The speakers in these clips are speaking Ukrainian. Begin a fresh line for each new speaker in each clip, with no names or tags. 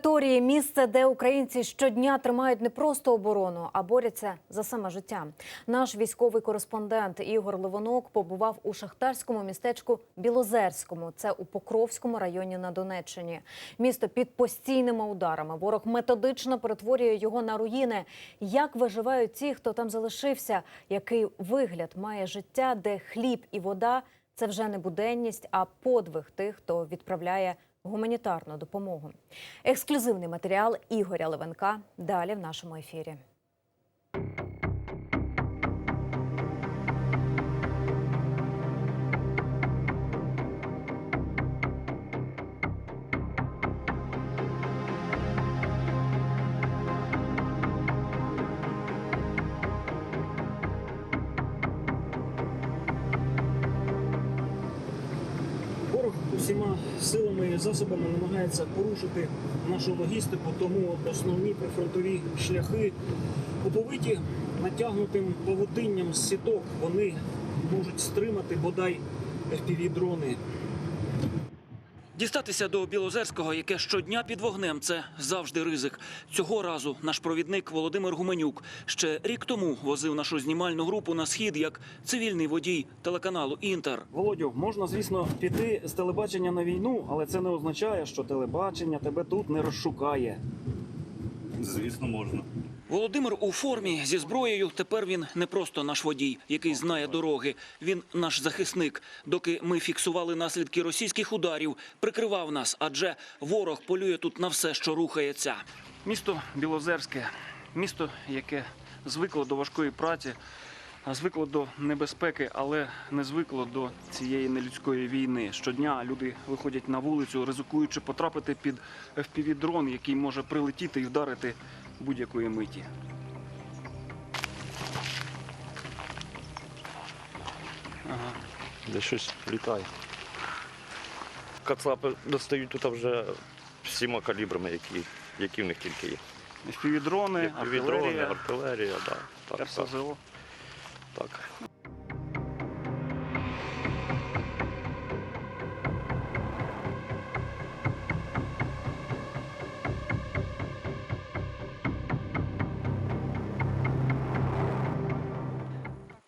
Території місце, де українці щодня тримають не просто оборону, а борються за саме життя. Наш військовий кореспондент Ігор Ливонок побував у шахтарському містечку Білозерському. Це у Покровському районі на Донеччині. Місто під постійними ударами. Ворог методично перетворює його на руїни. Як виживають ті, хто там залишився? Який вигляд має життя, де хліб і вода це вже не буденність, а подвиг тих, хто відправляє гуманітарну допомогу. Ексклюзивний матеріал Ігоря Левенка далі в нашому ефірі.
Ворог усіма силами і засобами намагається порушити нашу логістику, тому основні прифронтові шляхи оповиті натягнутим павутинням з сіток. Вони можуть стримати бодай FPV-дрони.
Дістатися до Білозерського, яке щодня під вогнем, це завжди ризик. Цього разу наш провідник Володимир Гуменюк ще рік тому возив нашу знімальну групу на схід як цивільний водій телеканалу Інтер.
Володю, можна, звісно, піти з телебачення на війну, але це не означає, що телебачення тебе тут не розшукає.
Звісно, можна.
Володимир у формі зі зброєю. Тепер він не просто наш водій, який знає дороги. Він наш захисник. Доки ми фіксували наслідки російських ударів, прикривав нас, адже ворог полює тут на все, що рухається. Місто Білозерське, місто, яке звикло до важкої праці, звикло до небезпеки, але не звикло до цієї нелюдської війни. Щодня люди виходять на вулицю, ризикуючи потрапити під FPV-дрон, який може прилетіти і вдарити будь-якої миті. Ага.
Де щось літає. Кацапи достають тут вже всіма калібрами, які, які в них тільки є.
FPV-дрони, артилерія,
артилерія, да. так, так,
РСЗО.
так.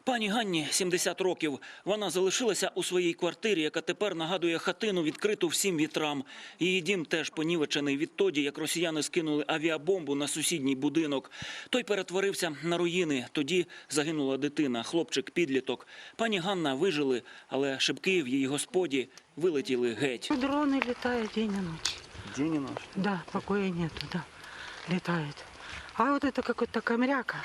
Пані Ганні 70 років. Вона залишилася у своїй квартирі, яка тепер нагадує хатину, відкриту всім вітрам. Її дім теж понівечений відтоді, як росіяни скинули авіабомбу на сусідній будинок. Той перетворився на руїни. Тоді загинула дитина, хлопчик, підліток. Пані Ганна вижили, але шибки в її господі вилетіли геть.
Дроны летают день и ночь.
День і ночь.
Да, покоя нету, да. Летают. А вот это какой-то камряка,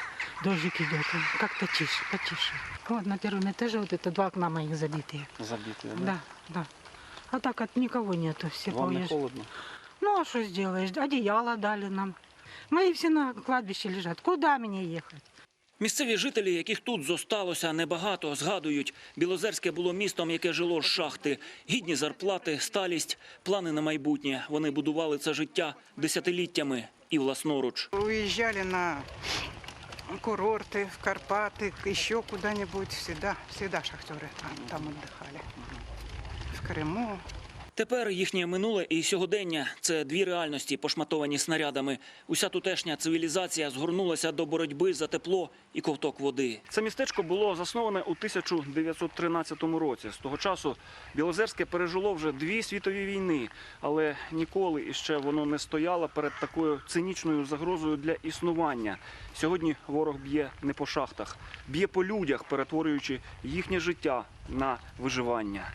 дождик идет, он как-то тише, потише. Вот на первом этаже вот это два окна моих забитые.
Забіти.
Да, да. А так от никого нету, все
Вам не
поезж-
холодно?
Ну а что сделаешь? Одеяло дали нам. Мои все на кладбище лежат. Куда мне ехать?
Місцеві жителі, яких тут зосталося небагато, згадують, Білозерське було містом, яке жило з шахти. Гідні зарплати, сталість, плани на майбутнє. Вони будували це життя десятиліттями і власноруч.
Уезжали на курорты, в Карпаты, еще куда-нибудь. Всегда, всегда шахтеры там, там отдыхали. В Крыму.
Тепер їхнє минуле і сьогодення це дві реальності, пошматовані снарядами. Уся тутешня цивілізація згорнулася до боротьби за тепло і ковток води. Це містечко було засноване у 1913 році. З того часу Білозерське пережило вже дві світові війни, але ніколи іще воно не стояло перед такою цинічною загрозою для існування. Сьогодні ворог б'є не по шахтах, б'є по людях, перетворюючи їхнє життя на виживання.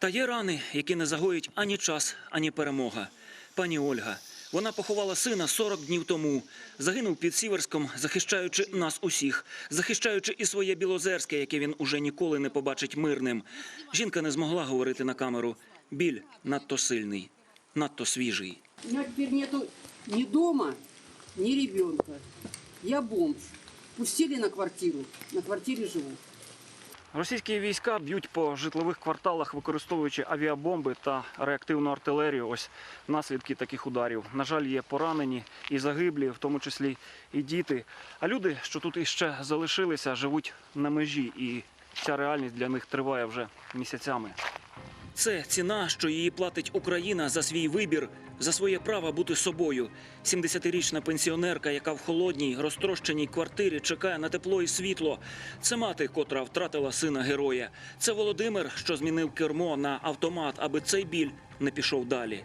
Та є рани, які не загоїть ані час, ані перемога. Пані Ольга. Вона поховала сина 40 днів тому. Загинув під Сіверськом, захищаючи нас усіх, захищаючи і своє Білозерське, яке він уже ніколи не побачить мирним. Жінка не змогла говорити на камеру. Біль надто сильний, надто свіжий.
У меня теперь нету ни дома, ни ребенка. Я бомж. Пустили на квартиру. На квартире живу.
Російські війська б'ють по житлових кварталах, використовуючи авіабомби та реактивну артилерію. Ось наслідки таких ударів. На жаль, є поранені і загиблі, в тому числі і діти. А люди, що тут іще залишилися, живуть на межі, і ця реальність для них триває вже місяцями. Це ціна, що її платить Україна за свій вибір, за своє право бути собою. 70-річна пенсіонерка, яка в холодній, розтрощеній квартирі чекає на тепло і світло. Це мати, котра втратила сина героя. Це Володимир, що змінив кермо на автомат, аби цей біль не пішов далі.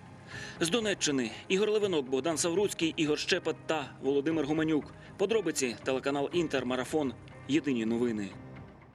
З Донеччини Ігор Левинок, Богдан Савруцький, Ігор Щепет та Володимир Гуменюк. Подробиці телеканал Інтер Марафон. Єдині новини.